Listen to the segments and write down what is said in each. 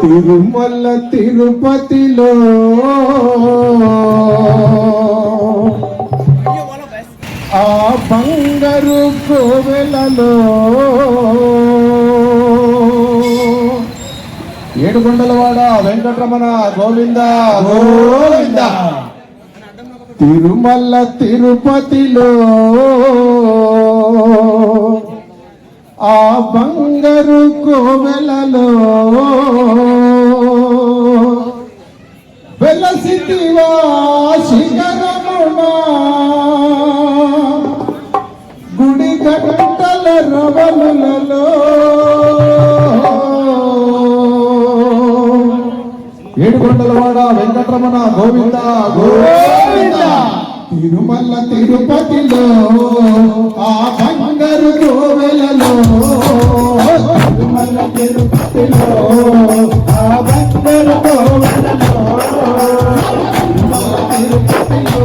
తిరుమల తిరుపతిలో. ఆ బంగారు కోవెలలో. ఏడుకొండలవాడ వెంకటరమణ గోవింద. గోవింద. తిరుమల తిరుపతిలో ఆ బంగారు కోవెలలో వెలసితివా శిఖరమునా గుడి గంటల రవలులలో గుండలవాడ వెంకటరమణ గోవింద గోవింద. తిరుమల తిరుపతిలో ఆ బంగారు గోవెలలో తిరుమల తిరుపతిలో ఆ బంగారు గోవెలలో తిరుమల తిరుపతిలో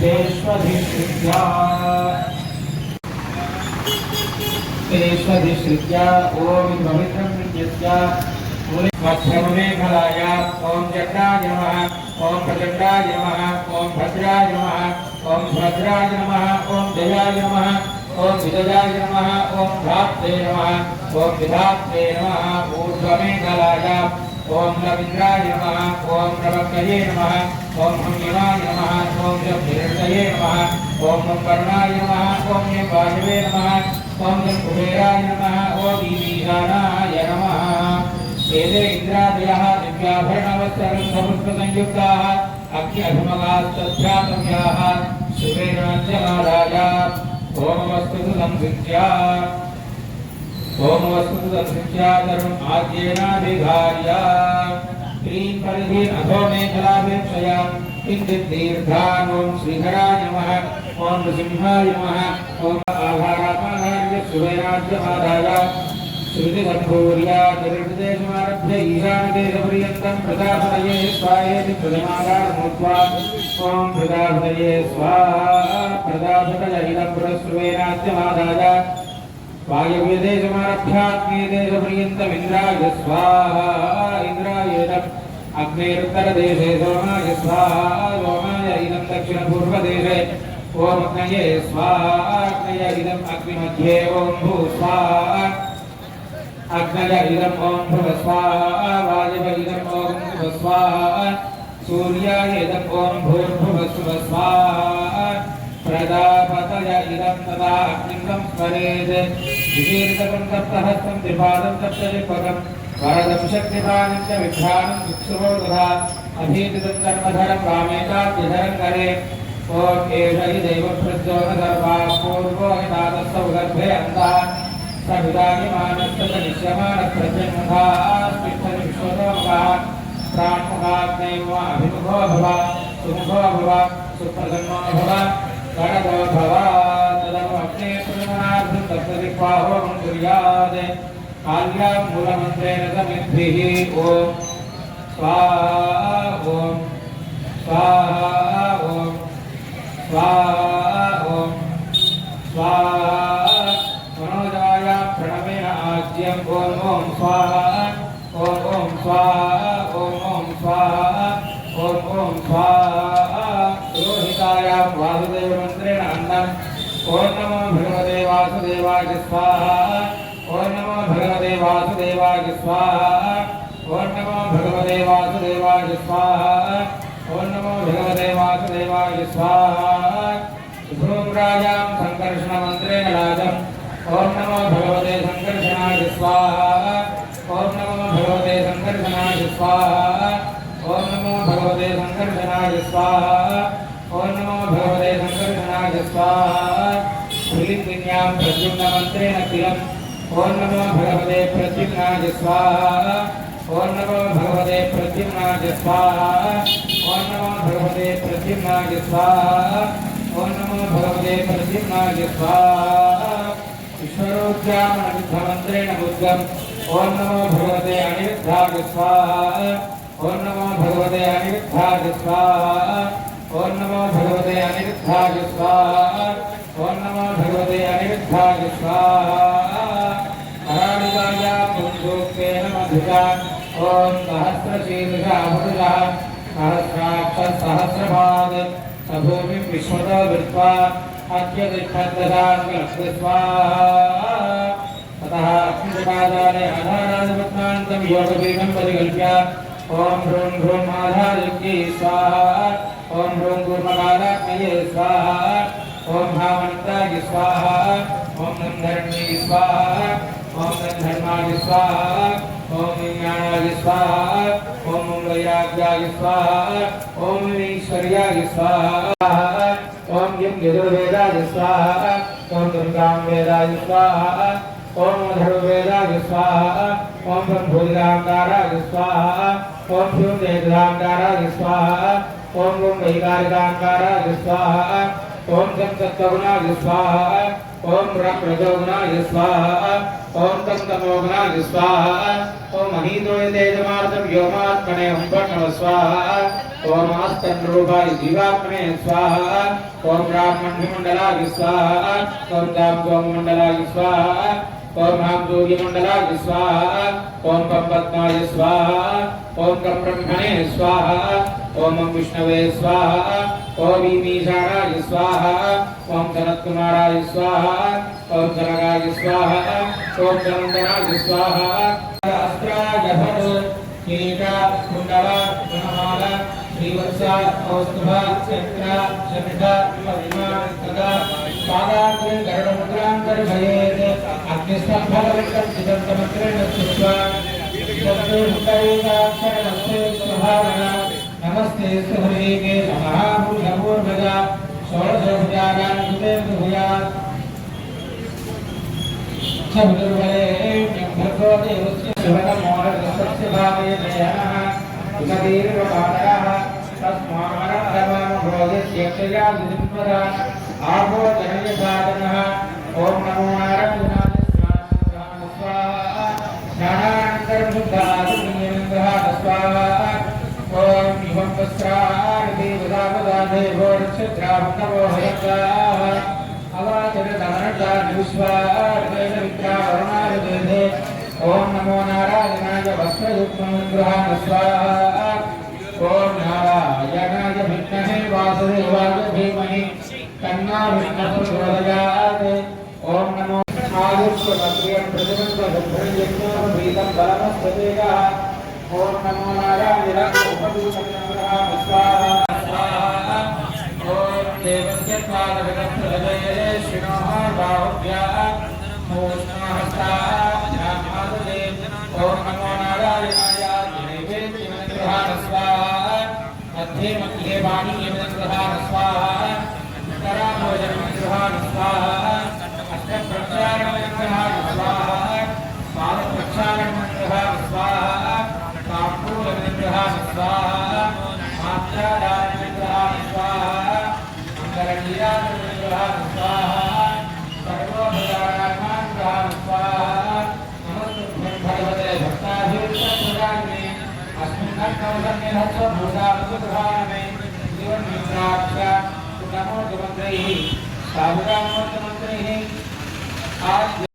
तेष्वधिश्रित्या तेष्वधिश्रित्या ॐ पवित्रं नित्यस्या वक्षमेखलाया ॐ जग्राय नमः ॐ प्रचण्डाय नमः ॐ भद्राय नमः ॐ भद्राय नमः ॐ जयाय नमः ॐ विजयाय नमः ॐ धात्रे नमः ॐ विधात्रे नमः, ऊर्ध्वमेखलाया। ओम रविंद्राय नमः, ओम प्रवक्तये नमः, ओम हमिवाय नमः, ओम जपीर्तये नमः, ओम कर्णाय नमः, ओम निपाजवे नमः, ओम कुबेराय नमः, ओम ईशानाय नमः। एते इन्द्रादयः दिव्याभरणवस्त्रं समुद्रसंयुक्ताः अग्नि अभिमगास्तभ्यातव्याः शिवेनाद्यमादाय ओम वस्तुसुसंविद्या सोमवस्तुसंख्याकरुम् आद्येनाभिधार्य श्रीं परिधीन् अधो मेखलापेक्षया किञ्चित् दीर्घान् ॐ श्रीधराय नमः। ॐ नृसिंहाय नमः ॐ आभारापाधार्य शुभैराज्यमाधाय श्रुतिसम्पूर्यादिर्देशमारभ्य ईशानदेशपर्यन्तं प्रजापतये स्वाहेति प्रथमादारमूत्वा ॐ प्रजापतये स्वाहा। प्रजापतय इदं पुरस्रुवेणाद्यमादाय वायव्यदेशमारभ्याग्नेयदेशपर्यन्तमिन्द्राय स्वाहा इन्द्रायेदम् अग्नेरुत्तरदेशे सोमाय स्वाहा सोमाय इदं दक्षिणपूर्वदेशे ॐ अग्नय इदम् अग्निमध्ये ॐ भू स्वाहा, अग्नय इदम् ॐ भुव स्वाहा, वायव इदम् ॐ भुव स्वाहा, सूर्याय इदम् ॐ भूर्भुव सुव स्वाहा, प्रजापतय इदं तदा अग्निं स्मरेत् विशीर्षकं सप्तहस्तं त्रिपादं सप्तजिह्वकं वरदं शक्तिपानं च विभ्राणं विक्षुभो तथा अभीतितं कर्मधरं वामेकाभ्यधरं करे। ॐ एष हि दैवप्रज्योतसर्वा पूर्वो हितातस्थ उदर्भे अन्तः प्राणमुखाग्नैव अभिमुखो भव, सुमुखो भव, सुप्रसन्नो भव, गणगो भव। प्रमणार्थं तत्त्वदिक्वाहो कुर्यात् काल्यां मूलमन्त्रेण समिद्भिः ॐ स्वाहा ॐ स्वाहा ॐ स्वाहा ॐ स्वाहा। मनोजाय प्रणवेन आज्यं ॐ ॐ स्वाहा ॐ ॐ स्वाहा ॐ ॐ स्वाहा ॐ ॐ स्वाहा रोहिताय वासुदेवमन्त्रेण अन्नम् ॐ नमो भगवते वासुदेवाय स्वाहा। ॐ नमो भगवते वासुदेवाय स्वाहा। ॐ नमो भगवते वासुदेवाय स्वाहा। ॐ नमो भगवते वासुदेवाय स्वाहा। धूम्रायां सङ्कर्षणमन्त्रेण लाजम् ॐ नमो भगवते सङ्कर्षणाय स्वाहा। ॐ नमो भगवते सङ्कर्षणाय स्वाहा। ॐ नमो भगवते सङ्कर्षणाय स्वाहा। ॐ नमो भगवते सङ्कर्षणाय स्वाहा। श्रीलिङ्गिन्यां प्रद्युम्नमन्त्रेण तिलम् ॐ नमो भगवते प्रद्युम्नाय स्वाहा। ॐ नमो भगवते प्रद्युम्नाय स्वाहा। ॐ नमो भगवते प्रद्युम्नाय स्वाहा। ॐ नमो भगवते प्रद्युम्नाय स्वाहा। ईश्वरोद्यामनविद्धमन्त्रेण बुद्धम् ॐ नमो भगवते अनिरुद्धाय स्वाहा। ॐ नमो भगवते अनिरुद्धाय स्वाहा। ॐ नमो भगवते अनिरुद्धाय स्वाहा। ॐ नमो भगवते स्वाहा कराणिकाया पुरुषोक्तेन मधुरा ॐ सहस्रशीर्षा सहस्राक्ष सहस्रपाद स विश्वतो वृत्वा अद्य स्वाहा ततः अग्निपादाने आधारादिपत्नान्तं योगपीठं परिकल्प्य स्वाहा स्वाहा। ॐ भामन्ताय स्वाहा ॐ गन्धर्ण्यै स्वाहा ॐ गन्धर्माय स्वाहा ॐ विज्ञानाय स्वाहा ॐ वैराग्याय स्वाहा ॐ ईश्वर्याय स्वाहा ॐ यं यजुर्वेदाय स्वाहा ॐ दुर्गां वेदाय स्वाहा ॐ धर्मवेदाय स्वाहा ॐ ब्रह्मोदिराकाराय स्वाहा ॐ भ्यूदेदाकाराय स्वाहा ॐ गुं वैकारिकाकाराय स्वाहा ॐ तं तत्त्वगुणाय स्वाहा ॐ रप्रजोगुणाय स्वाहा ॐ तं तमोगुणाय स्वाहा ॐ अहीतोयतेजमार्तं व्योमात्मने हुम्भट्टव स्वाहा ॐ आस्तन्रूपाय जीवात्मने स्वाहा ॐ ब्राह्मण्यमण्डलाय स्वाहा ॐ दाम्बोमण्डलाय स्वाहा ॐ हांदूर्यमण्डलाय स्वाहा ॐ पद्माय स्वाहा ॐ कं ब्रह्मणे स्वाहा ॐ विष्णवे स्वाहा ओम स्वाहा ओम सनत्कुमाराय स्वाहा ओम जनगाय स्वाहा ओम जनंदनाय स्वाहा। अस्त्रागभनु केका कुंडल गुणमाल श्रीवत्सा कौस्तुभ चक्र शमिष परिमा तदा पादाग्रे गरुडमुद्रान्तरि भयेत् अग्निस्तम्भलविट्टं चिदन्तमत्रेण स्थित्वा तत्तु मुक्तैकाक्षरमस्ते स्वभावना नमस्ते सुहृदे नमः भूषभूर्भजा षोडशभुजागान्विते भूयात् छबुर्वले भर्गो देवस्य शिवतमोरस्य भावे जयनः सुखदीर्घपादः तस्मानन्दमानुभोगस्य क्षया विधिम्पदा आपो जनयसाधनः ॐ नमो। नारायणाय स्वाहा ज्ञानानन्तरं शुद्धादुर्नियन्द्रः स्वाहा ॐ इमं वस्त्राणि ॐ नमो नारायणाय वस्त्रयुग्मनुग्रहान् स्वाहा ॐ नारायणाय विद्महे वासुदेवाय धीमहि तन्नो विष्णुः प्रचोदयात् ॐ नमो। स्वाहा ॐ देवस्य पादविदप्रदये शिणोः बाहुभ्यः मोष्णहस्ताभ्यामाददे ॐ नमो नारायणाय नैवेद्यमनुग्रहान् स्वाहा स्वाहा स्वाहा अष्टप्रक्षालनमनुग्रहान् स्वाहा पादप्रक्षालनमनुग्रहान् स्वाहा ताम्बूलमनुग्रहान् स्वाहा मात्रादानमनुग्रहान् स्वाहा मङ्गलनीराजमनुग्रहान् स्वाहा सर्वोपचाराणानुग्रहान् स्वाहा नमस्तुभ्यं भगवते भक्ताभिरुक्तप्रदाने अस्मिन् नमो मंत्रिः आज